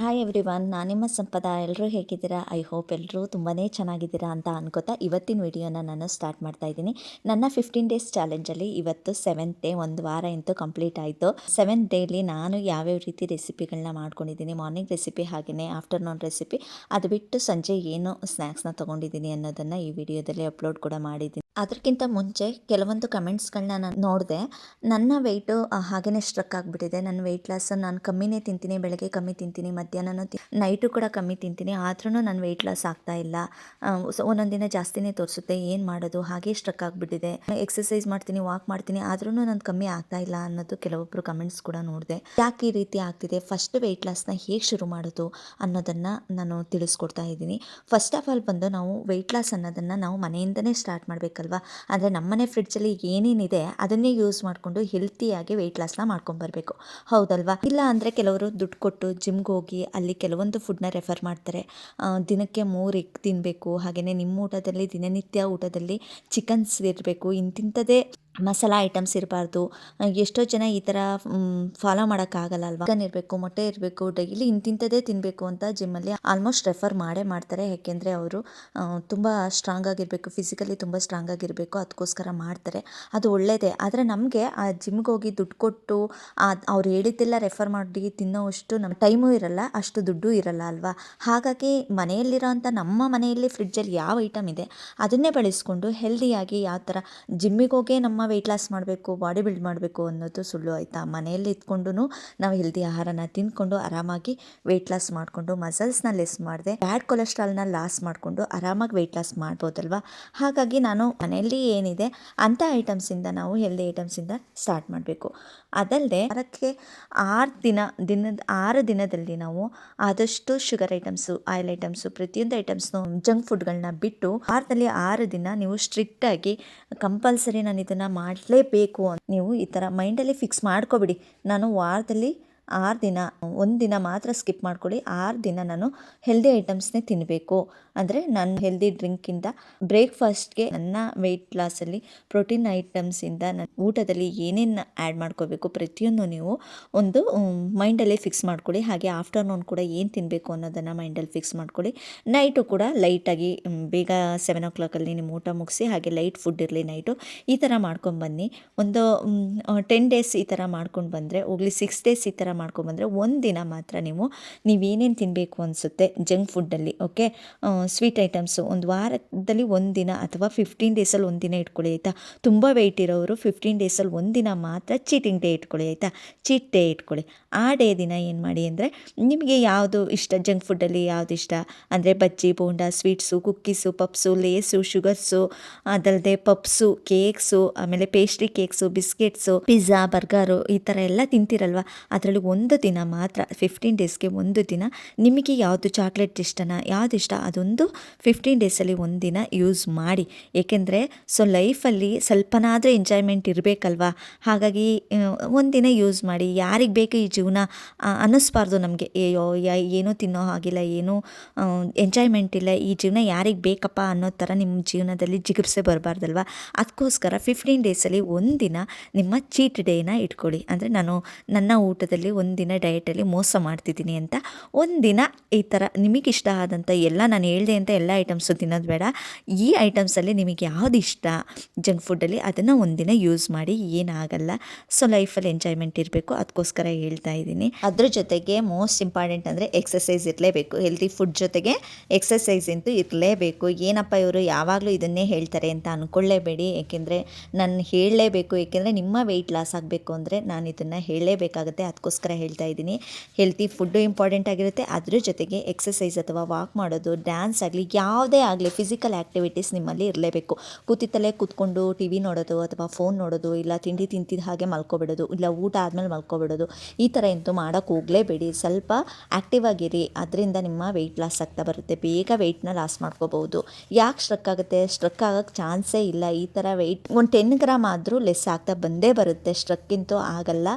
Hi everyone ನಾನು ನಿಮ್ಮ ಸಂಪದ. ಎಲ್ಲರೂ ಹೇಗಿದ್ದೀರಾ? ಐ ಹೋಪ್ ಎಲ್ಲರೂ ತುಂಬಾ ಚೆನ್ನಾಗಿದ್ದೀರಾ ಅಂತ ಅನ್ಕೋತಾ ಇವತ್ತಿನ ವಿಡಿಯೋನ ನಾನು ಸ್ಟಾರ್ಟ್ ಮಾಡ್ತಾ ಇದ್ದೀನಿ. ನನ್ನ ಫಿಫ್ಟೀನ್ ಡೇಸ್ ಚಾಲೆಂಜಲ್ಲಿ ಇವತ್ತು ಸೆವೆಂತ್ ಡೇ ಒಂದು ವಾರ ಇಂತೂ ಕಂಪ್ಲೀಟ್ ಆಯಿತು. ಸೆವೆಂತ್ ಡೇಲಿ ನಾನು ಯಾವ್ಯಾವ ರೀತಿ ರೆಸಿಪಿಗಳನ್ನ ಮಾಡ್ಕೊಂಡಿದ್ದೀನಿ ಮಾರ್ನಿಂಗ್ ರೆಸಿಪಿ ಹಾಗೆಯೇ ಆಫ್ಟರ್ನೂನ್ ರೆಸಿಪಿ ಅದು ಬಿಟ್ಟು ಸಂಜೆ ಏನು ಸ್ನ್ಯಾಕ್ಸ್ನ ತೊಗೊಂಡಿದ್ದೀನಿ ಅನ್ನೋದನ್ನು ಈ ವಿಡಿಯೋದಲ್ಲಿ ಅಪ್ಲೋಡ್ ಕೂಡ ಮಾಡಿದ್ದೀನಿ. ಅದಕ್ಕಿಂತ ಮುಂಚೆ ಕೆಲವೊಂದು ಕಮೆಂಟ್ಸ್ಗಳನ್ನ ನಾನು ನೋಡಿದೆ. ನನ್ನ ವೆಯ್ಟು ಹಾಗೆಯೇ ಸ್ಟ್ರಕ್ ಆಗಿಬಿಟ್ಟಿದೆ. ನನ್ನ ವೆಯ್ಟ್ ಲಾಸ್ ನಾನು ಕಮ್ಮಿನೇ ತಿಂತೀನಿ, ಬೆಳಗ್ಗೆ ಕಮ್ಮಿ ತಿಂತೀನಿ ಮಧ್ಯಾಹ್ನ ನೈಟು ಕೂಡ ಕಮ್ಮಿ ತಿಂತೀನಿ ಆದ್ರೂ ನನ್ನ ವೆಯ್ಟ್ ಲಾಸ್ ಆಗ್ತಾ ಇಲ್ಲ. ಒಂದೊಂದು ದಿನ ಜಾಸ್ತಿನೇ ತೋರಿಸುತ್ತೆ, ಏನು ಮಾಡೋದು, ಹಾಗೆ ಸ್ಟ್ರಕ್ ಆಗಿಬಿಟ್ಟಿದೆ. ಎಕ್ಸಸೈಸ್ ಮಾಡ್ತೀನಿ ವಾಕ್ ಮಾಡ್ತೀನಿ ಆದ್ರೂ ನಾನು ಕಮ್ಮಿ ಆಗ್ತಾ ಇಲ್ಲ ಅನ್ನೋದು ಕೆಲವೊಬ್ಬರು ಕಮೆಂಟ್ಸ್ ಕೂಡ ನೋಡಿದೆ. ಯಾಕೆ ಈ ರೀತಿ ಆಗ್ತಿದೆ? ಫಸ್ಟ್ ವೆಯ್ಟ್ ಲಾಸ್ನ ಹೇಗೆ ಶುರು ಮಾಡೋದು ಅನ್ನೋದನ್ನು ನಾನು ತಿಳಿಸ್ಕೊಡ್ತಾ ಇದ್ದೀನಿ. ಫಸ್ಟ್ ಆಫ್ ಆಲ್ ಬಂದು ನಾವು ವೆಯ್ಟ್ ಲಾಸ್ ಅನ್ನೋದನ್ನು ನಾವು ಮನೆಯಿಂದನೇ ಸ್ಟಾರ್ಟ್ ಮಾಡಬೇಕಲ್ವಾ ಅಂದರೆ ನಮ್ಮನೆ ಫ್ರಿಡ್ಜಲ್ಲಿ ಏನೇನಿದೆ ಅದನ್ನೇ ಯೂಸ್ ಮಾಡಿಕೊಂಡು ಹೆಲ್ತಿಯಾಗಿ ವೆಯ್ಟ್ ಲಾಸ್ನ ಮಾಡ್ಕೊಂಬರ್ಬೇಕು ಹೌದಲ್ವಾ? ಇಲ್ಲ ಅಂದರೆ ಕೆಲವರು ದುಡ್ಡು ಕೊಟ್ಟು ಜಿಮ್ಗೆ ಹೋಗಿ ಅಲ್ಲಿ ಕೆಲವೊಂದು ಫುಡ್ನ ರೆಫರ್ ಮಾಡ್ತಾರೆ. ದಿನಕ್ಕೆ ಮೂರು ಎಗ್ ತಿನ್ನಬೇಕು ಹಾಗೆಯೇ ನಿಮ್ಮ ಊಟದಲ್ಲಿ ದಿನನಿತ್ಯ ಊಟದಲ್ಲಿ ಚಿಕನ್ಸ್ ಇರಬೇಕು. ಇಂತಿಂಥದ್ದೇ ಮಸಾಲ ಐಟಮ್ಸ್ ಇರಬಾರ್ದು. ಎಷ್ಟೋ ಜನ ಈ ಥರ ಫಾಲೋ ಮಾಡೋಕ್ಕಾಗಲ್ಲ ಅಲ್ವಾ? ಚಿಕನ್ ಇರಬೇಕು, ಮೊಟ್ಟೆ ಇರಬೇಕು, ಡೈಲಿ ಇಂತಿಂಥದ್ದೇ ತಿನ್ನಬೇಕು ಅಂತ ಜಿಮ್ಮಲ್ಲಿ ಆಲ್ಮೋಸ್ಟ್ ರೆಫರ್ ಮಾಡೇ ಮಾಡ್ತಾರೆ. ಯಾಕೆಂದರೆ ಅವರು ತುಂಬ ಸ್ಟ್ರಾಂಗ್ ಆಗಿರಬೇಕು ಫಿಸಿಕಲಿ ತುಂಬ ಸ್ಟ್ರಾಂಗ್ ಆಗಿರಬೇಕು ಅದಕ್ಕೋಸ್ಕರ ಮಾಡ್ತಾರೆ. ಅದು ಒಳ್ಳೆಯದೇ ಆದರೆ ನಮಗೆ ಆ ಜಿಮ್ಗೆ ಹೋಗಿ ದುಡ್ಡು ಕೊಟ್ಟು ಅವ್ರು ಹೇಳಿದ್ದೆಲ್ಲ ರೆಫರ್ ಮಾಡಿ ತಿನ್ನೋವಷ್ಟು ನಮ್ಮ ಟೈಮು ಇರಲ್ಲ, ಅಷ್ಟು ದುಡ್ಡು ಇರಲ್ಲ ಅಲ್ವಾ? ಹಾಗಾಗಿ ಮನೆಯಲ್ಲಿರೋಂಥ ನಮ್ಮ ಮನೆಯಲ್ಲಿ ಫ್ರಿಡ್ಜಲ್ಲಿ ಯಾವ ಐಟಮ್ ಇದೆ, ಅದನ್ನೇ ಬಳಸ್ಕೊಂಡು ಹೆಲ್ದಿಯಾಗಿ ಯಾವ ಥರ ಜಿಮ್ಮಿಗೆ ಹೋಗೇ ನಮ್ಮ ವೆಯ್ಟ್ ಲಾಸ್ ಮಾಡಬೇಕು ಬಾಡಿ ಬಿಲ್ಡ್ ಮಾಡಬೇಕು ಅನ್ನೋದು ಸುಳ್ಳು ಆಯಿತಾ? ಮನೆಯಲ್ಲಿ ಇದ್ಕೊಂಡು ನಾವು ಹೆಲ್ದಿ ಆಹಾರನ ತಿಂದ್ಕೊಂಡು ಆರಾಮಾಗಿ ವೆಯ್ಟ್ ಲಾಸ್ ಮಾಡಿಕೊಂಡು ಮಸಲ್ಸ್ನ ಲೆಸ್ ಮಾಡಿದೆ ಬ್ಯಾಡ್ ಕೊಲೆಸ್ಟ್ರಾಲ್ನ ಲಾಸ್ ಮಾಡಿಕೊಂಡು ಆರಾಮಾಗಿ ವೆಯ್ಟ್ ಲಾಸ್ ಮಾಡ್ಬೋದಲ್ವಾ? ಹಾಗಾಗಿ ನಾನು ಮನೆಯಲ್ಲಿ ಏನಿದೆ ಅಂಥ ಐಟಮ್ಸಿಂದ ನಾವು ಹೆಲ್ದಿ ಐಟಮ್ಸಿಂದ ಸ್ಟಾರ್ಟ್ ಮಾಡಬೇಕು. ಅದಲ್ಲದೆ ಅದಕ್ಕೆ ಆರು ದಿನ, ದಿನದ, ಆರು ದಿನದಲ್ಲಿ ನಾವು ಆದಷ್ಟು ಶುಗರ್ ಐಟಮ್ಸು ಆಯಿಲ್ ಐಟಮ್ಸು ಪ್ರತಿಯೊಂದು ಐಟಮ್ಸ್ನು ಜಂಕ್ ಫುಡ್ಗಳನ್ನ ಬಿಟ್ಟು ವಾರದಲ್ಲಿ ಆರು ದಿನ ನೀವು ಸ್ಟ್ರಿಕ್ಟಾಗಿ ಕಂಪಲ್ಸರಿ ನಾನು ಇದನ್ನು ಮಾಡಲೇಬೇಕು ಅಂತ ನೀವು ಈ ಥರ ಮೈಂಡಲ್ಲಿ ಫಿಕ್ಸ್ ಮಾಡ್ಕೊಬಿಡಿ. ನಾನು ವಾರದಲ್ಲಿ ಆರು ದಿನ, ಒಂದು ದಿನ ಮಾತ್ರ ಸ್ಕಿಪ್ ಮಾಡ್ಕೊಳ್ಳಿ. ಆರು ದಿನ ನಾನು ಹೆಲ್ದಿ ಐಟಮ್ಸ್ನೇ ತಿನ್ನಬೇಕು ಅಂದರೆ ನಾನು ಹೆಲ್ದಿ ಡ್ರಿಂಕಿಂದ ಬ್ರೇಕ್ಫಾಸ್ಟ್ಗೆ ನನ್ನ ವೆಯ್ಟ್ ಲಾಸಲ್ಲಿ ಪ್ರೋಟೀನ್ ಐಟಮ್ಸಿಂದ ನನ್ನ ಊಟದಲ್ಲಿ ಏನೇನು ಆ್ಯಡ್ ಮಾಡ್ಕೋಬೇಕು ಪ್ರತಿಯೊಂದು ನೀವು ಒಂದು ಮೈಂಡಲ್ಲೇ ಫಿಕ್ಸ್ ಮಾಡ್ಕೊಳ್ಳಿ. ಹಾಗೆ ಆಫ್ಟರ್ನೂನ್ ಕೂಡ ಏನು ತಿನ್ನಬೇಕು ಅನ್ನೋದನ್ನು ಮೈಂಡಲ್ಲಿ ಫಿಕ್ಸ್ ಮಾಡ್ಕೊಳ್ಳಿ. ನೈಟು ಕೂಡ ಲೈಟಾಗಿ ಬೇಗ ಸೆವೆನ್ ಓ ಕ್ಲಾಕಲ್ಲಿ ನಿಮ್ಮ ಊಟ ಮುಗಿಸಿ ಹಾಗೆ ಲೈಟ್ ಫುಡ್ ಇರಲಿ ನೈಟು ಈ ಥರ ಮಾಡ್ಕೊಂಬನ್ನಿ ಒಂದು ಟೆನ್ ಡೇಸ್ ಈ ಥರ ಮಾಡ್ಕೊಂಡು ಬಂದರೆ, ಹೋಗ್ಲಿ ಸಿಕ್ಸ್ ಡೇಸ್ ಈ ಥರ ಮಾಡ್ಕೊಂಬಂದರೆ ಒಂದು ದಿನ ಮಾತ್ರ ನೀವು ನೀವೇನೇನು ತಿನ್ನಬೇಕು ಅನಿಸುತ್ತೆ ಜಂಕ್ ಫುಡ್ಡಲ್ಲಿ ಓಕೆ ಸ್ವೀಟ್ ಐಟಮ್ಸು ಒಂದು ವಾರದಲ್ಲಿ ಒಂದು ದಿನ ಅಥವಾ ಫಿಫ್ಟೀನ್ ಡೇಸಲ್ಲಿ ಒಂದು ದಿನ ಇಟ್ಕೊಳ್ಳಿ, ಆಯಿತಾ? ತುಂಬ ವೆಯ್ಟ್ ಇರೋರು ಫಿಫ್ಟೀನ್ ಡೇಸಲ್ಲಿ ಒಂದು ದಿನ ಮಾತ್ರ ಚೀಟಿಂಗ್ ಡೇ ಇಟ್ಕೊಳ್ಳಿ, ಆಯಿತಾ? ಚೀಟ್ ಡೇ ಇಟ್ಕೊಳ್ಳಿ. ಆ ಡೇ ದಿನ ಏನು ಮಾಡಿ ಅಂದರೆ, ನಿಮಗೆ ಯಾವುದು ಇಷ್ಟ ಜಂಕ್ ಫುಡ್ಡಲ್ಲಿ ಯಾವುದು ಇಷ್ಟ? ಅಂದರೆ bajji, bonda sweets cookies puffs Lay's sugars ಅದಲ್ಲದೆ ಪಪ್ಸು ಕೇಕ್ಸು ಆಮೇಲೆ pastry cakes biscuits pizza burger ಈ ಥರ ಎಲ್ಲ ತಿಂತಿರಲ್ವ? ಅದರಲ್ಲಿ ಒಂದು ದಿನ ಮಾತ್ರ ಫಿಫ್ಟೀನ್ ಡೇಸ್ಗೆ ಒಂದು ದಿನ ನಿಮಗೆ ಯಾವುದು ಚಾಕ್ಲೇಟ್ ಇಷ್ಟನ, ಯಾವ್ದು ಇಷ್ಟ ಅದೊಂದು ಫಿಫ್ಟೀನ್ ಡೇಸಲ್ಲಿ ಒಂದು ದಿನ ಯೂಸ್ ಮಾಡಿ. ಏಕೆಂದರೆ ಸೊ ಲೈಫಲ್ಲಿ ಸ್ವಲ್ಪನಾದರೂ ಎಂಜಾಯ್ಮೆಂಟ್ ಇರಬೇಕಲ್ವಾ? ಹಾಗಾಗಿ ಒಂದು ದಿನ ಯೂಸ್ ಮಾಡಿ. ಯಾರಿಗೆ ಬೇಕು ಈ ಜೀವನ? ಅನ್ನಿಸ್ಬಾರ್ದು ನಮಗೆ. ಅಯ್ಯೋ ಏನೂ ತಿನ್ನೋ ಹಾಗಿಲ್ಲ, ಏನೂ ಎಂಜಾಯ್ಮೆಂಟ್ ಇಲ್ಲ. ಈ ಜೀವನ ಯಾರಿಗೆ ಬೇಕಪ್ಪ ಅನ್ನೋ ಥರ ನಿಮ್ಮ ಜೀವನದಲ್ಲಿ ಜಿಗುಪ್ಸೆ ಬರಬಾರ್ದಲ್ವ? ಅದಕ್ಕೋಸ್ಕರ ಫಿಫ್ಟೀನ್ ಡೇಸಲ್ಲಿ ದಿನ ನಿಮ್ಮ ಚೀಟ್ ಡೇನ ಇಟ್ಕೊಳ್ಳಿ. ಅಂದರೆ ನಾನು ನನ್ನ ಊಟದಲ್ಲಿ ಒಂದಿನ ಡಯಟಲ್ಲಿ ಮೋಸ ಮಾಡ್ತಿದ್ದೀನಿ ಅಂತ ಒಂದಿನ ಈ ಥರ ನಿಮಗೆ ಇಷ್ಟ ಆದಂಥ ಎಲ್ಲ ನಾನು ಹೇಳಿದೆ ಅಂತ ಎಲ್ಲ ಐಟಮ್ಸು ತಿನ್ನೋದು ಬೇಡ. ಈ ಐಟಮ್ಸಲ್ಲಿ ನಿಮಗೆ ಯಾವ್ದು ಇಷ್ಟ? ಜಂಕ್ ಫುಡ್ಡಲ್ಲಿ ಅದನ್ನು ಒಂದಿನ ಯೂಸ್ ಮಾಡಿ ಏನಾಗಲ್ಲ. ಸೊ ಲೈಫಲ್ಲಿ ಎಂಜಾಯ್ಮೆಂಟ್ ಇರಬೇಕು. ಅದಕ್ಕೋಸ್ಕರ ಹೇಳ್ತಾ ಇದ್ದೀನಿ. ಅದ್ರ ಜೊತೆಗೆ ಮೋಸ್ಟ್ ಇಂಪಾರ್ಟೆಂಟ್ ಅಂದರೆ ಎಕ್ಸಸೈಸ್ ಇರಲೇಬೇಕು. ಹೆಲ್ತಿ ಫುಡ್ ಜೊತೆಗೆ ಎಕ್ಸಸೈಸ್ ಅಂತೂ ಇರಲೇಬೇಕು. ಏನಪ್ಪ ಇವರು ಯಾವಾಗಲೂ ಇದನ್ನೇ ಹೇಳ್ತಾರೆ ಅಂತ ಅಂದ್ಕೊಳ್ಳೇಬೇಡಿ ಏಕೆಂದರೆ ನಾನು ಹೇಳಲೇಬೇಕು. ಏಕೆಂದರೆ ನಿಮ್ಮ ವೆಯ್ಟ್ ಲಾಸ್ ಆಗಬೇಕು ಅಂದರೆ ನಾನು ಇದನ್ನು ಹೇಳಲೇಬೇಕಾಗುತ್ತೆ. ಅದಕ್ಕೋಸ್ಕರ ಹೇಳ್ತಾ ಇದ್ದೀನಿ. ಹೆಲ್ತಿ ಫುಡ್ಡು ಇಂಪಾರ್ಟೆಂಟ್ ಆಗಿರುತ್ತೆ. ಅದ್ರ ಜೊತೆಗೆ ಎಕ್ಸಸೈಸ್ ಅಥವಾ ವಾಕ್ ಮಾಡೋದು ಡ್ಯಾನ್ಸ್ ಆಗಲಿ, ಯಾವುದೇ ಆಗಲಿ ಫಿಸಿಕಲ್ ಆ್ಯಕ್ಟಿವಿಟೀಸ್ ನಿಮ್ಮಲ್ಲಿ ಇರಲೇಬೇಕು. ಕೂತಿತ್ತಲೇ ಕೂತ್ಕೊಂಡು ಟಿ ವಿ ನೋಡೋದು ಅಥವಾ ಫೋನ್ ನೋಡೋದು, ಇಲ್ಲ ತಿಂಡಿ ತಿಂತಿದ್ದ ಹಾಗೆ ಮಲ್ಕೊಬಿಡೋದು, ಇಲ್ಲ ಊಟ ಆದಮೇಲೆ ಮಲ್ಕೊಬಿಡೋದು, ಈ ಥರ ಎಂತೂ ಮಾಡೋಕ್ಕೆ ಹೋಗಲೇಬೇಡಿ. ಸ್ವಲ್ಪ ಆ್ಯಕ್ಟಿವ್ ಆಗಿರಿ. ಅದರಿಂದ ನಿಮ್ಮ ವೆಯ್ಟ್ ಲಾಸ್ ಆಗ್ತಾ ಬರುತ್ತೆ. ಬೇಗ ವೆಯ್ಟ್ನ ಲಾಸ್ ಮಾಡ್ಕೋಬಹುದು. ಯಾಕೆ ಸ್ಟ್ರಕ್ ಆಗುತ್ತೆ? ಸ್ಟ್ರಕ್ ಆಗೋಕ್ಕೆ ಚಾನ್ಸೇ ಇಲ್ಲ. ಈ ಥರ ವೆಯ್ಟ್ ಒಂದು ಟೆನ್ ಗ್ರಾಮ್ ಆದರೂ ಲೆಸ್ ಆಗ್ತಾ ಬಂದೇ ಬರುತ್ತೆ. ಸ್ಟ್ರಕ್ಕಿಂತೂ ಆಗಲ್ಲ.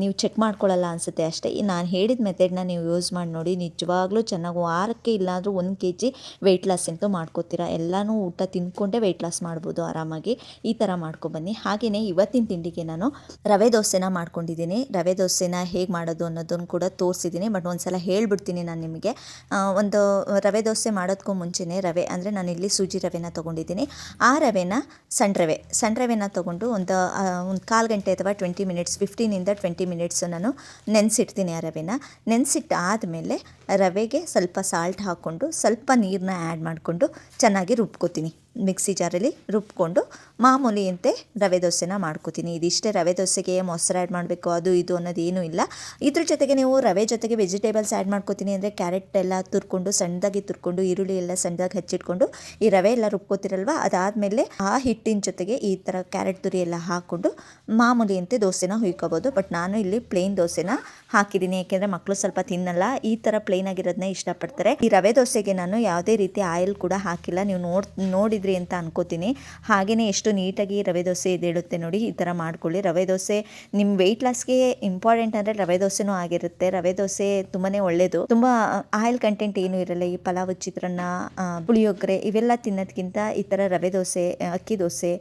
ನೀವು ಚೆಕ್ ಮಾಡ್ಕೊಳ್ಳೋ ಹೋಗಲ್ಲ ಅನಿಸುತ್ತೆ. ಅಷ್ಟೇ ನಾನು ಹೇಳಿದ ಮೆಥಡ್ನ ನೀವು ಯೂಸ್ ಮಾಡಿ ನೋಡಿ, ನಿಜವಾಗ್ಲೂ ಚೆನ್ನಾಗಿ ವಾರಕ್ಕೆ ಇಲ್ಲಾದರೂ ಒಂದು ಕೆ ಜಿ ವೆಯ್ಟ್ ಲಾಸ್ ಅಂತೂ ಮಾಡ್ಕೋತೀರಾ? ಎಲ್ಲನೂ ಊಟ ತಿಂದ್ಕೊಂಡೇ ವೆಯ್ಟ್ ಲಾಸ್ ಮಾಡ್ಬೋದು ಆರಾಮಾಗಿ. ಈ ಥರ ಮಾಡ್ಕೊಬನ್ನಿ. ಹಾಗೆಯೇ ಇವತ್ತಿನ ತಿಂಡಿಗೆ ನಾನು ರವೆ ದೋಸೆನ ಮಾಡ್ಕೊಂಡಿದ್ದೀನಿ. ರವೆ ದೋಸೆನ ಹೇಗೆ ಮಾಡೋದು ಅನ್ನೋದನ್ನು ಕೂಡ ತೋರಿಸಿದ್ದೀನಿ. ಬಟ್ ಒಂದು ಸಲ ಹೇಳ್ಬಿಡ್ತೀನಿ ನಾನು ನಿಮಗೆ. ಒಂದು ರವೆ ದೋಸೆ ಮಾಡೋದಕ್ಕೂ ಮುಂಚೆನೇ ರವೆ ಅಂದರೆ ನಾನು ಇಲ್ಲಿ ಸೂಜಿ ರವೆನ ತೊಗೊಂಡಿದ್ದೀನಿ. ಆ ರವೆನ ಸಣ್ಣ ರವೆ, ಸಣ್ಣ ರವೆನ ತೊಗೊಂಡು ಒಂದು ಒಂದು ಕಾಲು ಗಂಟೆ ಅಥವಾ ಟ್ವೆಂಟಿ ಮಿನಿಟ್ಸ್ ಫಿಫ್ಟೀನಿಂದ ಟ್ವೆಂಟಿ ಮಿನಿಟ್ಸ್ ನಾನು ನೆನೆಸಿಡ್ತೀನಿ ಆ ರವೆನ. ನೆನೆಸಿಟ್ಟು ಆದಮೇಲೆ ರವೆಗೆ ಸ್ವಲ್ಪ ಸಾಲ್ಟ್ ಹಾಕ್ಕೊಂಡು ಸ್ವಲ್ಪ ನೀರನ್ನ ಆ್ಯಡ್ ಮಾಡಿಕೊಂಡು ಚೆನ್ನಾಗಿ ರುಬ್ಕೋತೀನಿ. ಮಿಕ್ಸಿ ಜಾರಲ್ಲಿ ರುಬ್ಕೊಂಡು ಮಾಮೂಲಿಯಂತೆ ರವೆ ದೋಸೆನ ಮಾಡ್ಕೋತೀನಿ. ಇದಿಷ್ಟೇ ರವೆ ದೋಸೆಗೆ ಮೊಸರು ಆ್ಯಡ್ ಮಾಡಬೇಕು, ಅದು ಇದು ಅನ್ನೋದು ಏನೂ ಇಲ್ಲ. ಇದ್ರ ಜೊತೆಗೆ ನೀವು ರವೆ ಜೊತೆಗೆ ವೆಜಿಟೇಬಲ್ಸ್ ಆ್ಯಡ್ ಮಾಡ್ಕೋತೀನಿ ಅಂದರೆ ಕ್ಯಾರೆಟ್ ಎಲ್ಲ ತುರ್ಕೊಂಡು, ಸಣ್ಣದಾಗಿ ತುರ್ಕೊಂಡು, ಈರುಳ್ಳಿ ಎಲ್ಲ ಸಣ್ಣದಾಗಿ ಹಚ್ಚಿಟ್ಕೊಂಡು ಈ ರವೆ ಎಲ್ಲ ರುಬ್ಕೋತಿರಲ್ವ? ಅದಾದಮೇಲೆ ಆ ಹಿಟ್ಟಿನ ಜೊತೆಗೆ ಈ ಥರ ಕ್ಯಾರೆಟ್ ತುರಿ ಎಲ್ಲ ಹಾಕ್ಕೊಂಡು ಮಾಮೂಲಿಯಂತೆ ದೋಸೆನ ಹುಯ್ಕೋಬೋದು. ಬಟ್ ನಾನು ಇಲ್ಲಿ ಪ್ಲೇನ್ ದೋಸೆನ ಹಾಕಿದ್ದೀನಿ. ಏಕೆಂದರೆ ಮಕ್ಕಳು ಸ್ವಲ್ಪ ತಿನ್ನಲ್ಲ. ಈ ಥರ ಪ್ಲೇನ್ ಆಗಿರೋದನ್ನ ಇಷ್ಟಪಡ್ತಾರೆ. ಈ ರವೆ ದೋಸೆಗೆ ನಾನು ಯಾವುದೇ ರೀತಿ ಆಯಿಲ್ ಕೂಡ ಹಾಕಿಲ್ಲ. ನೀವು ನೋಡ್ ನೋಡಿದ್ರಿ ಅಂತ ಅನ್ಕೋತೀನಿ. ಹಾಗೆಯೇ ಎಷ್ಟು ನೀಟಾಗಿ ರವೆ ದೋಸೆ ಇದೇಳುತ್ತೆ ನೋಡಿ, ಈ ಥರ ಮಾಡ್ಕೊಳ್ಳಿ. ರವೆ ದೋಸೆ ನಿಮ್ಮ ವೆಯ್ಟ್ ಲಾಸ್ಗೆ ಇಂಪಾರ್ಟೆಂಟ್ ಅಂದರೆ ರವೆ ದೋಸೆನೂ ಆಗಿರುತ್ತೆ. ರವೆ ದೋಸೆ ತುಂಬಾ ಒಳ್ಳೆಯದು ತುಂಬ ಆಯಿಲ್ ಕಂಟೆಂಟ್ ಏನೂ ಇರಲ್ಲ. ಈ ಪಲಾವ್, ಚಿತ್ರಾನ್ನ ಪುಳಿಯೋಗರೆ ಇವೆಲ್ಲ ತಿನ್ನೋದಕ್ಕಿಂತ ಈ ಥರ ರವೆ ದೋಸೆ, ಅಕ್ಕಿ ದೋಸೆ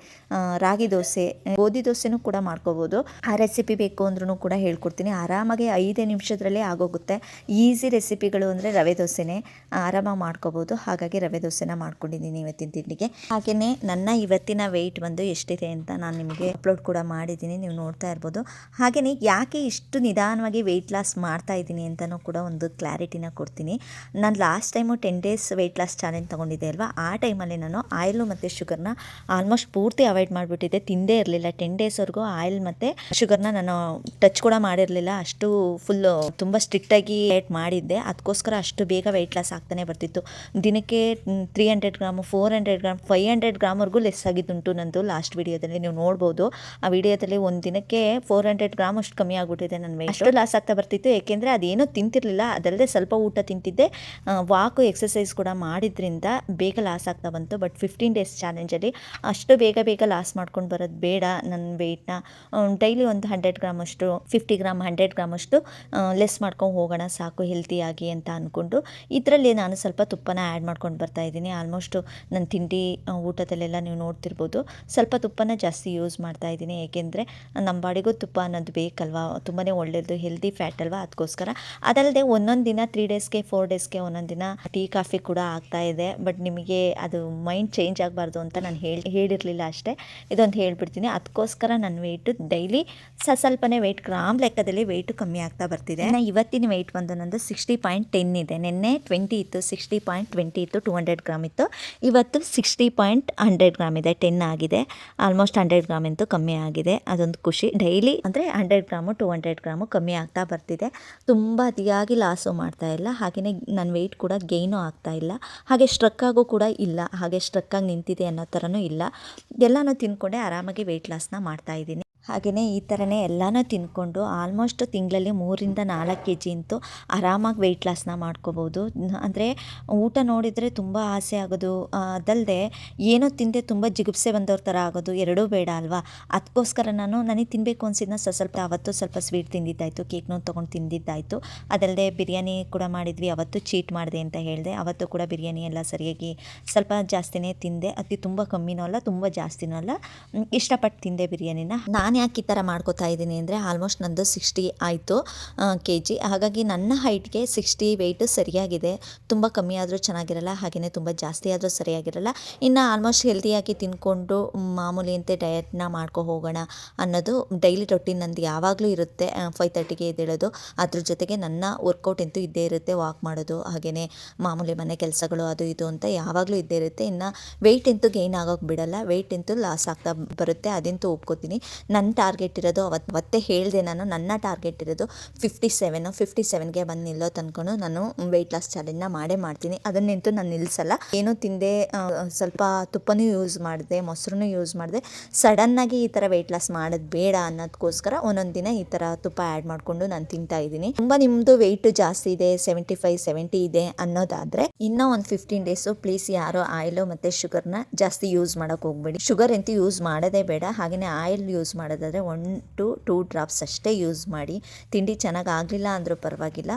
ರಾಗಿ ದೋಸೆ, ಗೋಧಿ ದೋಸೆನೂ ಕೂಡ ಮಾಡ್ಕೋಬೋದು. ಆ ರೆಸಿಪಿ ಬೇಕು ಅಂದ್ರೂ ಕೂಡ ಹೇಳ್ಕೊಡ್ತೀನಿ. ಆರಾಮಾಗಿ ಐದೇ ನಿಮಿಷದಲ್ಲೇ ಆಗೋಗುತ್ತೆ. ಈಸಿ ರೆಸಿಪಿಗಳು ಅಂದರೆ ರವೆ ದೋಸೆನೇ. ಆರಾಮಾಗಿ ಮಾಡ್ಕೋಬೋದು. ಹಾಗಾಗಿ ರವೆ ದೋಸೆನ ಮಾಡ್ಕೊಂಡಿದ್ದೀನಿ ಇವತ್ತಿನ ತಿಂಡಿಗೆ. ಹಾಗೆಯೇ ನನ್ನ ಇವತ್ತಿನ ವೆಯ್ಟ್ ಬಂದು ಎಷ್ಟಿದೆ ಅಂತ ನಾನು ನಿಮಗೆ ಅಪ್ಲೋಡ್ ಕೂಡ ಮಾಡಿದ್ದೀನಿ, ನೀವು ನೋಡ್ತಾ ಇರ್ಬೋದು. ಹಾಗೆಯೇ ಯಾಕೆ ಇಷ್ಟು ನಿಧಾನವಾಗಿ ವೆಯ್ಟ್ ಲಾಸ್ ಮಾಡ್ತಾ ಇದ್ದೀನಿ ಅಂತಲೂ ಕೂಡ ಒಂದು ಕ್ಲಾರಿಟಿನ ಕೊಡ್ತೀನಿ. ನಾನು last time ten days weight loss challenge ತೊಗೊಂಡಿದ್ದೆ ಅಲ್ವಾ? ಆ ಟೈಮಲ್ಲಿ ನಾನು ಆಯಿಲು ಮತ್ತು ಶುಗರ್ನ ಆಲ್ಮೋಸ್ಟ್ ಪೂರ್ತಿ ಅವಾಯ್ಡ್ ಮಾಡಿಬಿಟ್ಟಿದ್ದೆ. ತಿಂದೇ ಇರಲಿಲ್ಲ. ಟೆನ್ ಡೇಸ್ವರೆಗೂ ಆಯಿಲ್ ಮತ್ತು ಶುಗರ್ನ ನಾನು ಟಚ್ ಕೂಡ ಮಾಡಿರಲಿಲ್ಲ. ಅಷ್ಟು ಫುಲ್ಲು ತುಂಬ ಸ್ಟ್ರಿಕ್ಟಾಗಿ ಡಯಟ್ ಮಾಡಿದ್ದೆ. ಅದಕ್ಕೋಸ್ಕರ ಅಷ್ಟು ಬೇಗ ವೆಯ್ಟ್ ಲಾಸ್ ಆಗ್ತಾನೆ ಬರ್ತಿತ್ತು. ದಿನಕ್ಕೆ three hundred gram four hundred gram five hundred ಗ್ರಾಮ್ವರೆಗೂ less ಆಗಿದ್ದುಂಟು ನಂದು ಲಾಸ್ಟ್ ವಿಡಿಯೋದಲ್ಲಿ ನೀವು ನೋಡ್ಬೋದು. ಆ ವಿಡಿಯೋದಲ್ಲಿ ಒಂದು ದಿನಕ್ಕೆ ಫೋರ್ ಹಂಡ್ರೆಡ್ ಗ್ರಾಮ್ ಅಷ್ಟು ಕಮ್ಮಿ ಆಗಿಬಿಟ್ಟಿದೆ ನನ್ನ ಮೇಲೆ ಅಷ್ಟು ಲಾಸ್ ಆಗ್ತಾ ಬರ್ತಿತ್ತು. ಏಕೆಂದರೆ ಅದೇನೋ ತಿಂತಿರಲಿಲ್ಲ. ಅದಲ್ಲದೆ ಸ್ವಲ್ಪ ಊಟ ತಿಂತಿದ್ದೆ. ವಾಕು ಎಕ್ಸಸೈಸ್ ಕೂಡ ಮಾಡಿದ್ರಿಂದ ಬೇಗ ಲಾಸ್ ಆಗ್ತಾ ಬಂತು. ಬಟ್ ಫಿಫ್ಟೀನ್ ಡೇಸ್ ಚಾಲೆಂಜಲ್ಲಿ ಅಷ್ಟು ಬೇಗ ಬೇಗ ಲಾಸ್ ಮಾಡ್ಕೊಂಡು ಬರೋದು ಬೇಡ ನನ್ನ ವೆಯ್ಟ್ನ ಡೈಲಿ ಒಂದು ಹಂಡ್ರೆಡ್ ಗ್ರಾಮ್ ಅಷ್ಟು ಫಿಫ್ಟಿ ಗ್ರಾಮ್ ಹಂಡ್ರೆಡ್ ಗ್ರಾಮ್ ಅಷ್ಟು ಲೆಸ್ ಮಾಡ್ಕೊಂಡು ಹೋಗೋಣ, ಸಾಕು ಹೆಲ್ತಿಯಾಗಿ ಅಂತ ಅಂದ್ಕೊಂಡು ಇದರಲ್ಲಿ ನಾನು ಸ್ವಲ್ಪ ತುಪ್ಪನ ಆ್ಯಡ್ ಮಾಡ್ಕೊಂಡು ಬರ್ತಾ ಇದ್ದೀನಿ. ಆಲ್ಮೋಸ್ಟು ನನ್ನ ತಿಂಡಿ ಊಟದಲ್ಲೆಲ್ಲ ನೀವು ನೋಡ್ತಿರ್ಬೋದು. ಸ್ವಲ್ಪ ತುಪ್ಪನ ಜಾಸ್ತಿ ಯೂಸ್ ಮಾಡ್ತಾ ಇದ್ದೀನಿ. ಏಕೆಂದರೆ ನಮ್ಮ ಬಾಡಿಗೂ ತುಪ್ಪ ಅನ್ನೋದು ಬೇಕಲ್ವಾ? ತುಂಬಾ ಒಳ್ಳೆಯದು ಹೆಲ್ದಿ ಫ್ಯಾಟ್ ಅಲ್ವಾ? ಅದಕ್ಕೋಸ್ಕರ ಅದಲ್ಲದೆ ಒಂದೊಂದು ದಿನ ತ್ರೀ ಡೇಸ್ಗೆ ಫೋರ್ ಡೇಸ್ಗೆ ಒಂದೊಂದು ದಿನ ಟೀ ಕಾಫಿ ಕೂಡ ಆಗ್ತಾ ಇದೆ. ಬಟ್ ನಿಮಗೆ ಅದು ಮೈಂಡ್ ಚೇಂಜ್ ಆಗಬಾರ್ದು ಅಂತ ನಾನು ಹೇಳಿ, ಹೇಳಿರಲಿಲ್ಲ ಅಷ್ಟೇ. ಇದೊಂದು ಹೇಳ್ಬಿಡ್ತೀನಿ. ಅದಕ್ಕೋಸ್ಕರ ನನ್ನ ವೆಯ್ಟು ಡೈಲಿ ಸ, ಸ್ವಲ್ಪನೇ ವೆಯ್ಟ್ ಗ್ರಾಮ್ ಲೆಕ್ಕದಲ್ಲಿ ವೆಯ್ಟು ಕಮ್ಮಿ ಆಗ್ತಾ ಬರ್ತಿದೆ. ನಾನು ಇವತ್ತಿನ ವೆಯ್ಟ್ ಬಂದು ನಂದು ಸಿಕ್ಸ್ಟಿ ಪಾಯಿಂಟ್ ಟೆನ್ ಇದೆ. ನಿನ್ನೆ ಟ್ವೆಂಟಿ ಇತ್ತು ಸಿಕ್ಸ್ಟಿ ಪಾಯಿಂಟ್ ಟ್ವೆಂಟಿ ಇತ್ತು ಟೂ ಹಂಡ್ರೆಡ್ ಗ್ರಾಮ್ ಇತ್ತು. ಇವತ್ತು ಸಿಕ್ಸ್ಟಿ ಪಾಯಿಂಟ್ ಹಂಡ್ರೆಡ್ ಗ್ರಾಮ್ ಇದೆ, ಟೆನ್ ಆಗಿದೆ. ಆಲ್ಮೋಸ್ಟ್ ಹಂಡ್ರೆಡ್ ಗ್ರಾಮ್ ಅಂತೂ ಕಮ್ಮಿ ಆಗಿದೆ. ಅದೊಂದು ಖುಷಿ. ಡೈಲಿ ಅಂದರೆ hundred gram, two hundred gram ಕಮ್ಮಿ ಆಗ್ತಾ ಬರ್ತಿದೆ. ತುಂಬ ಅತಿಯಾಗಿ ಲಾಸು ಮಾಡ್ತಾ ಇಲ್ಲ. ಹಾಗೆಯೇ ನನ್ನ ವೆಯ್ಟ್ ಕೂಡ ಗೈನು ಆಗ್ತಾ ಇಲ್ಲ. ಹಾಗೆ ಸ್ಟ್ರಕ್ಕಾಗೂ ಕೂಡ ಇಲ್ಲ. ಹಾಗೆ ಸ್ಟ್ರಕ್ಕಾಗಿ ನಿಂತಿದೆ ಅನ್ನೋ ಥರನೂ ಇಲ್ಲ. ಎಲ್ಲನೂ ತಿನ್ಕೊಂಡೆ ಆರಾಮಾಗಿ ವೆಯ್ಟ್ ಲಾಸ್ನ ಮಾಡ್ತಾ ಇದ್ದೀನಿ. ಹಾಗೆಯೇ ಈ ಥರನೇ ಎಲ್ಲನೂ ತಿಂದ್ಕೊಂಡು ಆಲ್ಮೋಸ್ಟ್ ತಿಂಗಳಲ್ಲಿ ಮೂರಿಂದ ನಾಲ್ಕು ಕೆ ಜಿ ಅಂತೂ ಆರಾಮಾಗಿ ವೆಯ್ಟ್ ಲಾಸ್ನ ಮಾಡ್ಕೋಬೋದು. ಅಂದರೆ ಊಟ ನೋಡಿದರೆ ತುಂಬ ಆಸೆ ಆಗೋದು. ಅದಲ್ಲದೆ ಏನೋ ತಿಂದೆ ತುಂಬ ಜಿಗುಪ್ಸೆ ಬಂದವ್ರ ಥರ ಆಗೋದು ಎರಡೂ ಬೇಡ ಅಲ್ವಾ? ಅದಕ್ಕೋಸ್ಕರ ನಾನು ನನಗೆ ತಿನ್ನಬೇಕು ಅನ್ಸಿದ್ನ ಸ್ವಲ್ಪ ಅವತ್ತು ಸ್ವಲ್ಪ ಸ್ವೀಟ್ ತಿಂದಿದ್ದಾಯಿತು ಕೇಕ್ನೂ ತೊಗೊಂಡು ತಿಂದಿದ್ದಾಯಿತು. ಅದಲ್ಲದೆ ಬಿರಿಯಾನಿ ಕೂಡ ಮಾಡಿದ್ವಿ, ಅವತ್ತು ಚೀಟ್ ಮಾಡಿದೆ ಅಂತ ಹೇಳಿದೆ. ಅವತ್ತು ಕೂಡ ಬಿರಿಯಾನಿ ಎಲ್ಲ ಸರಿಯಾಗಿ ಸ್ವಲ್ಪ ಜಾಸ್ತಿನೇ ತಿಂದೆ. ಅತಿ ತುಂಬ ಕಮ್ಮಿನೂ ಅಲ್ಲ, ತುಂಬ ಜಾಸ್ತಿನೂ ಅಲ್ಲ. ಇಷ್ಟಪಟ್ಟು ತಿಂದೆ ಬಿರಿಯಾನಿನ. ನಾನು ಯಾಕೆ ಈ ಥರ ಮಾಡ್ಕೋತಾ ಇದ್ದೀನಿ ಅಂದರೆ ಆಲ್ಮೋಸ್ಟ್ ನಂದು ಸಿಕ್ಸ್ಟಿ ಆಯಿತು ಕೆ ಜಿ ಹಾಗಾಗಿ ನನ್ನ ಹೈಟ್ಗೆ ಸಿಕ್ಸ್ಟಿ ವೆಯ್ಟ್ ಸರಿಯಾಗಿದೆ. ತುಂಬ ಕಮ್ಮಿ ಆದರೂ ಚೆನ್ನಾಗಿರಲ್ಲ ಹಾಗೆಯೇ ತುಂಬ ಜಾಸ್ತಿ ಆದರೂ ಸರಿಯಾಗಿರಲ್ಲ. ಇನ್ನು ಆಲ್ಮೋಸ್ಟ್ ಹೆಲ್ದಿಯಾಗಿ ತಿಂದ್ಕೊಂಡು ಮಾಮೂಲಿಯಂತೆ ಡಯಟ್ನ ಮಾಡ್ಕೊ ಹೋಗೋಣ ಅನ್ನೋದು ಡೈಲಿ ರೊಟೀನ್ ನಂದು ಯಾವಾಗಲೂ ಇರುತ್ತೆ ಫೈವ್ ತರ್ಟಿಗೆ ಎದ್ದೇಳೋದು. ಅದ್ರ ಜೊತೆಗೆ ನನ್ನ ವರ್ಕೌಟ್ ಅಂತೂ ಇದ್ದೇ ಇರುತ್ತೆ ವಾಕ್ ಮಾಡೋದು ಹಾಗೆಯೇ ಮಾಮೂಲಿ ಮನೆ ಕೆಲಸಗಳು ಅದು ಇದು ಅಂತ ಯಾವಾಗಲೂ ಇದ್ದೇ ಇರುತ್ತೆ. ಇನ್ನು ವೆಯ್ಟ್ ಅಂತೂ ಗೇನ್ ಆಗೋಕೆ ಬಿಡಲ್ಲ ವೆಯ್ಟ್ ಅಂತೂ ಲಾಸ್ ಆಗ್ತಾ ಬರುತ್ತೆ, ಅದಂತೂ ಒಪ್ಕೋತೀನಿ. ನನ್ನ ಟಾರ್ಗೆಟ್ ಇರೋದು ಅವತ್ತು ಅವತ್ತೇ ಹೇಳಿದೆ ನಾನು, ನನ್ನ ಟಾರ್ಗೆಟ್ ಇರೋದು ಫಿಫ್ಟಿ ಸೆವೆನು ಫಿಫ್ಟಿ ಸೆವೆನ್ಗೆ ಬಂದು ನಿಲ್ಲೋ ತನ್ಕೊಂಡು ನಾನು ವೆಯ್ಟ್ ಲಾಸ್ ಚಾಲೆಂಜ್ನ ಮಾಡೇ ಮಾಡ್ತೀನಿ. ಅದನ್ನಂತೂ ನಾನು ನಿಲ್ಲಿಸಲ್ಲ ಏನೂ ತಿಂದೆ ಸ್ವಲ್ಪ ತುಪ್ಪನೂ ಯೂಸ್ ಮಾಡಿದೆ ಮೊಸರು ಯೂಸ್ ಮಾಡಿದೆ ಸಡನ್ನಾಗಿ ಈ ಥರ ವೆಯ್ಟ್ ಲಾಸ್ ಮಾಡೋದು ಬೇಡ ಅನ್ನೋದಕ್ಕೋಸ್ಕರ ಒಂದೊಂದು ದಿನ ಈ ಥರ ತುಪ್ಪ ಆ್ಯಡ್ ಮಾಡಿಕೊಂಡು ನಾನು ತಿಂತಾ ಇದ್ದೀನಿ. ತುಂಬ ನಿಮ್ಮದು ವೆಯ್ಟ್ ಜಾಸ್ತಿ ಇದೆ ಸೆವೆಂಟಿ ಫೈವ್ ಸೆವೆಂಟಿ ಇದೆ ಅನ್ನೋದಾದರೆ ಇನ್ನೂ ಒಂದು ಫಿಫ್ಟೀನ್ ಡೇಸು ಪ್ಲೀಸ್ ಯಾರೋ ಆಯಿಲು ಮತ್ತು ಶುಗರ್ನ ಜಾಸ್ತಿ ಯೂಸ್ ಮಾಡೋಕೆ ಹೋಗ್ಬೇಡಿ. ಶುಗರ್ ಅಂತೂ ಯೂಸ್ ಮಾಡೋದೇ ಬೇಡ ಹಾಗೆಯೇ ಆಯಿಲ್ ಯೂಸ್ ಮಾಡೋದು ಮಾಡೋದಾದರೆ ಒನ್ ಟು ಟೂ ಡ್ರಾಪ್ಸ್ ಅಷ್ಟೇ ಯೂಸ್ ಮಾಡಿ ತಿಂಡಿ ಚೆನ್ನಾಗಿ ಆಗಲಿಲ್ಲ ಅಂದರೂ ಪರವಾಗಿಲ್ಲ.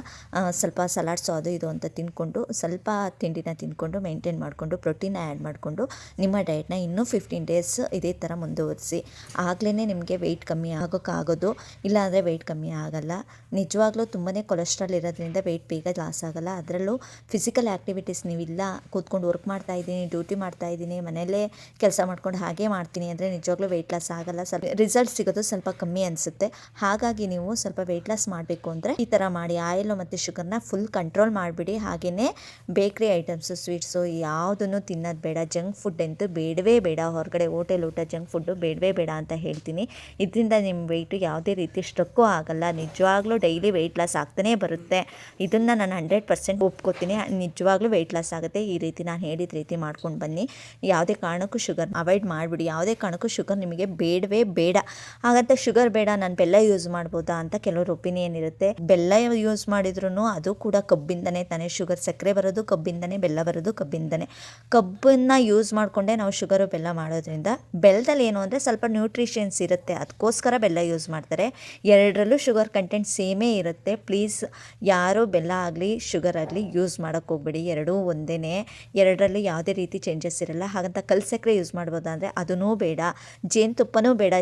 ಸ್ವಲ್ಪ ಸಲಾಡ್ಸು ಅದು ಇದು ಅಂತ ತಿಂದ್ಕೊಂಡು ಸ್ವಲ್ಪ ತಿಂಡಿನ ತಿಂದ್ಕೊಂಡು ಮೇಂಟೈನ್ ಮಾಡಿಕೊಂಡು ಪ್ರೋಟೀನ್ ಆ್ಯಡ್ ಮಾಡಿಕೊಂಡು ನಿಮ್ಮ ಡಯಟ್ನ ಇನ್ನೂ ಫಿಫ್ಟೀನ್ ಡೇಸ್ ಇದೇ ಥರ ಮುಂದುವರಿಸಿ. ಆಗಲೇ ನಿಮಗೆ ವೆಯ್ಟ್ ಕಮ್ಮಿ ಆಗೋಕ್ಕಾಗೋದು ಇಲ್ಲಾಂದರೆ ವೆಯ್ಟ್ ಕಮ್ಮಿ ಆಗಲ್ಲ. ನಿಜವಾಗ್ಲೂ ತುಂಬಾ ಕೊಲೆಸ್ಟ್ರಾಲ್ ಇರೋದ್ರಿಂದ ವೆಯ್ಟ್ ಬೇಗ ಲಾಸ್ ಆಗಲ್ಲ. ಅದರಲ್ಲೂ ಫಿಸಿಕಲ್ ಆ್ಯಕ್ಟಿವಿಟೀಸ್ ನೀವಿಲ್ಲ. ಕೂತ್ಕೊಂಡು ವರ್ಕ್ ಮಾಡ್ತಾ ಇದ್ದೀನಿ ಡ್ಯೂಟಿ ಮಾಡ್ತಾ ಇದ್ದೀನಿ, ಮನೆಯಲ್ಲೇ ಕೆಲಸ ಮಾಡ್ಕೊಂಡು ಹಾಗೆ ಮಾಡ್ತೀನಿ ಅಂದರೆ ನಿಜವಾಗ್ಲೂ ವೆಯ್ಟ್ ಲಾಸ್ ಆಗಲ್ಲ. ಸ್ವಲ್ಪ ರಿಸಲ್ಟ್ ಸಿಗೋದು ಸ್ವಲ್ಪ ಕಮ್ಮಿ ಅನಿಸುತ್ತೆ. ಹಾಗಾಗಿ ನೀವು ಸ್ವಲ್ಪ ವೆಯ್ಟ್ ಲಾಸ್ ಮಾಡಬೇಕು ಅಂದರೆ ಈ ಥರ ಮಾಡಿ ಆಯಿಲು ಮತ್ತು ಶುಗರ್ನ ಫುಲ್ ಕಂಟ್ರೋಲ್ ಮಾಡಿಬಿಡಿ. ಹಾಗೆಯೇ ಬೇಕ್ರಿ ಐಟಮ್ಸು ಸ್ವೀಟ್ಸು ಯಾವುದನ್ನು ತಿನ್ನೋದು ಬೇಡ. ಜಂಕ್ ಫುಡ್ ಅಂತೂ ಬೇಡವೇ ಬೇಡ. ಹೊರಗಡೆ ಹೋಟೆಲ್ ಊಟ ಜಂಕ್ ಫುಡ್ಡು ಬೇಡವೇ ಬೇಡ ಅಂತ ಹೇಳ್ತೀನಿ. ಇದರಿಂದ ನಿಮ್ಮ ವೆಯ್ಟು ಯಾವುದೇ ರೀತಿ ಸ್ಟ್ರಕ್ಕೂ ಆಗಲ್ಲ. ನಿಜವಾಗ್ಲೂ ಡೈಲಿ ವೆಯ್ಟ್ ಲಾಸ್ ಆಗ್ತಾನೇ ಬರುತ್ತೆ. ಇದನ್ನು ನಾನು ಹಂಡ್ರೆಡ್ ಪರ್ಸೆಂಟ್ ಒಪ್ಕೋತೀನಿ. ನಿಜವಾಗ್ಲೂ ವೆಯ್ಟ್ ಲಾಸ್ ಆಗುತ್ತೆ. ಈ ರೀತಿ ನಾನು ಹೇಳಿದ ರೀತಿ ಮಾಡ್ಕೊಂಡು ಬನ್ನಿ. ಯಾವುದೇ ಕಾರಣಕ್ಕೂ ಶುಗರ್ ಅವಾಯ್ಡ್ ಮಾಡಿಬಿಡಿ. ಯಾವುದೇ ಕಾರಣಕ್ಕೂ ಶುಗರ್ ನಿಮಗೆ ಬೇಡವೇ ಬೇಡ. ಹಾಗಂತ ಶುಗರ್ ಬೇಡ, ನಾನು ಬೆಲ್ಲ ಯೂಸ್ ಮಾಡ್ಬೋದಾ ಅಂತ ಕೆಲವರು ಒಪಿನಿಯನ್ ಇರುತ್ತೆ. ಬೆಲ್ಲ ಯೂಸ್ ಮಾಡಿದ್ರು ಅದು ಕೂಡ ಕಬ್ಬಿಂದನೇ ತಾನೇ ಶುಗರ್ ಸಕ್ಕರೆ ಬರೋದು ಕಬ್ಬಿಂದನೇ, ಬೆಲ್ಲ ಬರೋದು ಕಬ್ಬಿಂದನೇ. ಕಬ್ಬನ್ನು ಯೂಸ್ ಮಾಡಿಕೊಂಡೇ ನಾವು ಶುಗರು ಬೆಲ್ಲ ಮಾಡೋದ್ರಿಂದ ಬೆಲ್ಲದಲ್ಲಿ ಏನು ಅಂದರೆ ಸ್ವಲ್ಪ ನ್ಯೂಟ್ರಿಷನ್ಸ್ ಇರುತ್ತೆ. ಅದಕ್ಕೋಸ್ಕರ ಬೆಲ್ಲ ಯೂಸ್ ಮಾಡ್ತಾರೆ. ಎರಡರಲ್ಲೂ ಶುಗರ್ ಕಂಟೆಂಟ್ ಸೇಮೇ ಇರುತ್ತೆ. ಪ್ಲೀಸ್ ಯಾರು ಬೆಲ್ಲ ಆಗಲಿ ಶುಗರ್ ಆಗಲಿ ಯೂಸ್ ಮಾಡೋಕ್ಕೆ ಹೋಗ್ಬೇಡಿ. ಎರಡೂ ಒಂದೇ ಎರಡರಲ್ಲೂ ಯಾವುದೇ ರೀತಿ ಚೇಂಜಸ್ ಇರಲ್ಲ. ಹಾಗಂತ ಕಲ್ಸಕ್ಕೆ ಯೂಸ್ ಮಾಡ್ಬೋದಂದರೆ ಅದೂ ಬೇಡ. ಜೇನುತುಪ್ಪನೂ ಬೇಡ.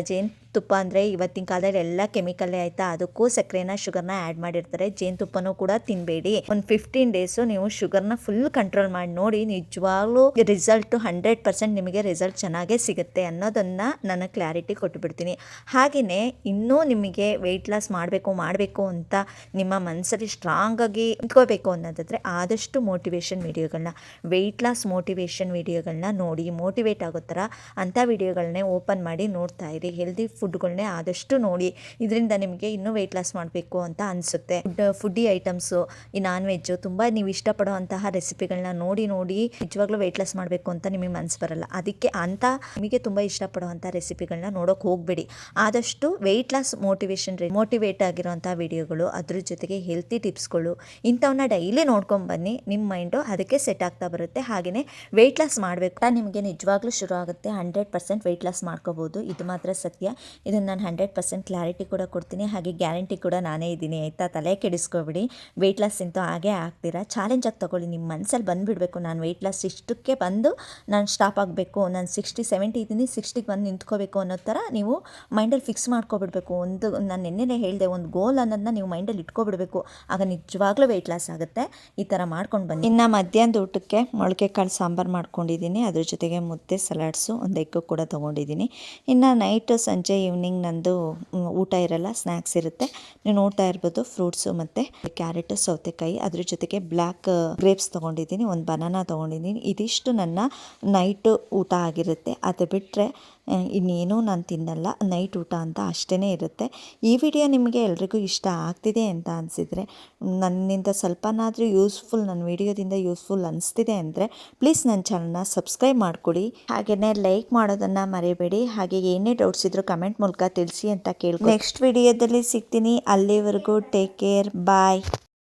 ಜೇನುತುಪ್ಪ ಅಂದರೆ ಇವತ್ತಿನ ಕಾಲದಲ್ಲಿ ಎಲ್ಲ ಕೆಮಿಕಲ್ಲೇ ಆಯಿತಾ, ಅದಕ್ಕೂ ಸಕ್ಕರೆನ ಶುಗರ್ನ ಆ್ಯಡ್ ಮಾಡಿರ್ತಾರೆ. ಜೇನುತುಪ್ಪನೂ ಕೂಡ ತಿನ್ನಬೇಡಿ ಒಂದು ಫಿಫ್ಟೀನ್ ಡೇಸು ನೀವು ಶುಗರ್ನ ಫುಲ್ ಕಂಟ್ರೋಲ್ ಮಾಡಿ ನೋಡಿ, ನಿಜವಾಗ್ಲೂ ರಿಸಲ್ಟು ಹಂಡ್ರೆಡ್ ಪರ್ಸೆಂಟ್ ನಿಮಗೆ ರಿಸಲ್ಟ್ ಚೆನ್ನಾಗೇ ಸಿಗುತ್ತೆ ಅನ್ನೋದನ್ನು ನಾನು ಕ್ಲಾರಿಟಿ ಕೊಟ್ಟುಬಿಡ್ತೀನಿ ಹಾಗೆಯೇ ಇನ್ನೂ ನಿಮಗೆ ವೆಯ್ಟ್ ಲಾಸ್ ಮಾಡಬೇಕು ಮಾಡಬೇಕು ಅಂತ ನಿಮ್ಮ ಮನಸ್ಸಲ್ಲಿ ಸ್ಟ್ರಾಂಗಾಗಿ ಇಟ್ಕೋಬೇಕು ಅನ್ನೋದಾದರೆ ಆದಷ್ಟು ಮೋಟಿವೇಶನ್ ವೀಡಿಯೋಗಳನ್ನ ವೆಯ್ಟ್ ಲಾಸ್ ಮೋಟಿವೇಶನ್ ವೀಡಿಯೋಗಳನ್ನ ನೋಡಿ ಮೋಟಿವೇಟ್ ಆಗೋ ಥರ ಅಂಥ ವೀಡಿಯೋಗಳನ್ನೇ ಓಪನ್ ಮಾಡಿ ನೋಡ್ತಾ ಇರಿ. ಹೆಲ್ದಿ ಫುಡ್ಗಳನ್ನೇ ಆದಷ್ಟು ನೋಡಿ ಇದರಿಂದ ನಿಮಗೆ ಇನ್ನೂ ವೆಯ್ಟ್ ಲಾಸ್ ಮಾಡಬೇಕು ಅಂತ ಅನಿಸುತ್ತೆ. ಫುಡ್ಡಿ ಐಟಮ್ಸು ಈ ನಾನ್ ವೆಜ್ಜು ತುಂಬ ನೀವು ಇಷ್ಟಪಡುವಂತಹ ರೆಸಿಪಿಗಳನ್ನ ನೋಡಿ ನೋಡಿ ನಿಜವಾಗ್ಲೂ ವೆಯ್ಟ್ ಲಾಸ್ ಮಾಡಬೇಕು ಅಂತ ನಿಮಗೆ ಮನಸ್ಸು ಬರಲ್ಲ. ಅದಕ್ಕೆ ಅಂತ ನಿಮಗೆ ತುಂಬ ಇಷ್ಟಪಡುವಂಥ ರೆಸಿಪಿಗಳನ್ನ ನೋಡೋಕೆ ಹೋಗಬೇಡಿ. ಆದಷ್ಟು ವೆಯ್ಟ್ ಲಾಸ್ ಮೋಟಿವೇಶನ್ ಮೋಟಿವೇಟ್ ಆಗಿರುವಂಥ ವಿಡಿಯೋಗಳು ಅದ್ರ ಜೊತೆಗೆ ಹೆಲ್ತಿ ಟಿಪ್ಸ್ಗಳು ಇಂಥವನ್ನ ಡೈಲಿ ನೋಡ್ಕೊಂಡು ಬನ್ನಿ. ನಿಮ್ಮ ಮೈಂಡು ಅದಕ್ಕೆ ಸೆಟ್ ಆಗ್ತಾ ಬರುತ್ತೆ. ಹಾಗೆಯೇ ವೆಯ್ಟ್ ಲಾಸ್ ಮಾಡಬೇಕು ನಿಮಗೆ ನಿಜವಾಗ್ಲೂ ಶುರು ಆಗುತ್ತೆ. ಹಂಡ್ರೆಡ್ ಪರ್ಸೆಂಟ್ ವೆಯ್ಟ್ ಲಾಸ್ ಮಾಡ್ಕೋಬೋದು. ಇದು ಮಾತ್ರ ಸತ್ಯ. ಇದನ್ನು ನಾನು ಹಂಡ್ರೆಡ್ ಪರ್ಸೆಂಟ್ ಕ್ಲಾರಿಟಿ ಕೂಡ ಕೊಡ್ತೀನಿ, ಹಾಗೆ ಗ್ಯಾರಂಟಿ ಕೂಡ ನಾನೇ ಇದ್ದೀನಿ. ಆಯಿತಾ? ತಲೆ ಕೆಡಿಸ್ಕೊಬಿಡಿ. ವೆಯ್ಟ್ ಲಾಸ್ ಅಂತೂ ಹಾಗೆ ಆಗ್ತೀರಾ? ಚಾಲೆಂಜಾಗಿ ತೊಗೊಳ್ಳಿ. ನಿಮ್ಮ ಮನಸ್ಸಲ್ಲಿ ಬಂದುಬಿಡಬೇಕು. ನಾನು ವೆಯ್ಟ್ ಲಾಸ್ ಇಷ್ಟಕ್ಕೆ ಬಂದು ನಾನು ಸ್ಟಾಪ್ ಆಗಬೇಕು. ನಾನು ಸಿಕ್ಸ್ಟಿ ಸೆವೆಂಟಿ ಇದ್ದೀನಿ. ಸಿಕ್ಸ್ಟಿಗೆ ಬಂದು ನಿಂತ್ಕೋಬೇಕು ಅನ್ನೋ ಥರ ನೀವು ಮೈಂಡಲ್ಲಿ ಫಿಕ್ಸ್ ಮಾಡ್ಕೊಬಿಡ್ಬೇಕು. ಒಂದು, ನಾನು ನಿನ್ನೆನೇ ಹೇಳಿದೆ, ಒಂದು ಗೋಲ್ ಅನ್ನೋದನ್ನ ನೀವು ಮೈಂಡಲ್ಲಿ ಇಟ್ಕೊಬಿಡಬೇಕು. ಆಗ ನಿಜವಾಗ್ಲೂ ವೆಯ್ಟ್ ಲಾಸ್ ಆಗುತ್ತೆ. ಈ ಥರ ಮಾಡ್ಕೊಂಡು ಬನ್ನಿ. ಇನ್ನು ಮಧ್ಯಾಹ್ನದ ಊಟಕ್ಕೆ ಮೊಳಕೆ ಕಾಳು ಸಾಂಬಾರು ಮಾಡ್ಕೊಂಡಿದ್ದೀನಿ. ಅದ್ರ ಜೊತೆಗೆ ಮುದ್ದೆ ಸಲಾಡ್ಸು ಒಂದು ಎಗ್ಗು ಕೂಡ ತೊಗೊಂಡಿದ್ದೀನಿ. ಇನ್ನು ನೈಟು ಸಂಜೆ ಈವ್ನಿಂಗ್ ನಂದು ಊಟ ಇರಲ್ಲ ಸ್ನ್ಯಾಕ್ಸ್ ಇರುತ್ತೆ. ನೀವು ನೋಡ್ತಾ ಇರ್ಬೋದು ಫ್ರೂಟ್ಸು ಮತ್ತು ಕ್ಯಾರೆಟು ಸೌತೆಕಾಯಿ. ಅದ್ರ ಜೊತೆಗೆ ಬ್ಲ್ಯಾಕ್ ಗ್ರೇಪ್ಸ್ ತೊಗೊಂಡಿದ್ದೀನಿ, ಒಂದು ಬನಾನಾ ತೊಗೊಂಡಿದ್ದೀನಿ. ಇದಿಷ್ಟು ನನ್ನ ನೈಟು ಊಟ ಆಗಿರುತ್ತೆ. ಅದು ಬಿಟ್ಟರೆ ಇನ್ನೇನೂ ನಾನು ತಿನ್ನಲ್ಲ. ನೈಟ್ ಊಟ ಅಂತ ಅಷ್ಟೇ ಇರುತ್ತೆ. ಈ ವಿಡಿಯೋ ನಿಮಗೆ ಎಲ್ರಿಗೂ ಇಷ್ಟ ಆಗ್ತಿದೆ ಅಂತ ಅನಿಸಿದರೆ, ನನ್ನಿಂದ ಸ್ವಲ್ಪನಾದರೂ ಯೂಸ್ಫುಲ್ ನನ್ನ ವಿಡಿಯೋದಿಂದ ಯೂಸ್ಫುಲ್ ಅನಿಸ್ತಿದೆ ಅಂದರೆ, ಪ್ಲೀಸ್ ನನ್ನ ಚಾನಲ್ನ ಸಬ್ಸ್ಕ್ರೈಬ್ ಮಾಡಿಕೊಡಿ. ಹಾಗೆಯೇ ಲೈಕ್ ಮಾಡೋದನ್ನು ಮರಿಬೇಡಿ. ಹಾಗೆ ಏನೇ ಡೌಟ್ಸ್ ಇದ್ದರೂ ಕಮೆಂಟ್ ಮೂಲಕ ತಿಳಿಸಿ ಅಂತ ಕೇಳ್ಕೊ ನೆಕ್ಸ್ಟ್ ವಿಡಿಯೋದಲ್ಲಿ ಸಿಗ್ತೀನಿ. ಅಲ್ಲಿವರೆಗೂ ಟೇಕ್ ಕೇರ್. ಬಾಯ್.